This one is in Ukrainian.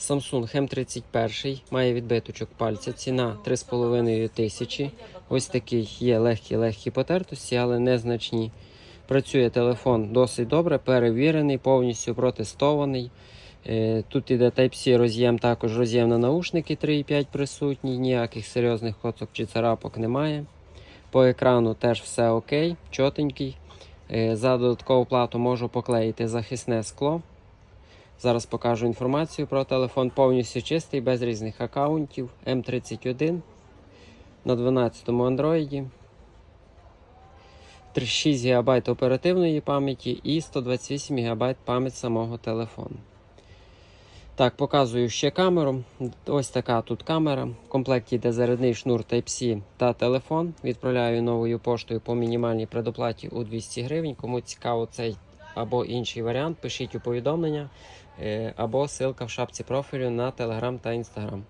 Samsung M31 має відбиточок пальця. Ціна 3,5 тисячі. Ось такий є легкі-легкі потертості, але незначні. Працює телефон досить добре, перевірений, повністю протестований. Е, Тут іде Type-C роз'єм, також роз'єм на наушники 3,5 присутній, ніяких серйозних коцок чи царапок немає. По екрану теж все окей, чотенький. Е, За додаткову плату можу поклеїти захисне скло. Зараз покажу інформацію про телефон. Повністю чистий, без різних аккаунтів. М31 на 12-му Android. 6 ГБ оперативної пам'яті і 128 ГБ пам'ять самого телефону. Так, показую ще камеру. Ось така тут камера. В комплекті йде зарядний шнур Type-C та телефон. Відправляю новою поштою по мінімальній предоплаті у 200 гривень. Кому цікаво цей або інший варіант, пишіть у повідомлення е, або ссылка в шапці профілю на Telegram та Instagram.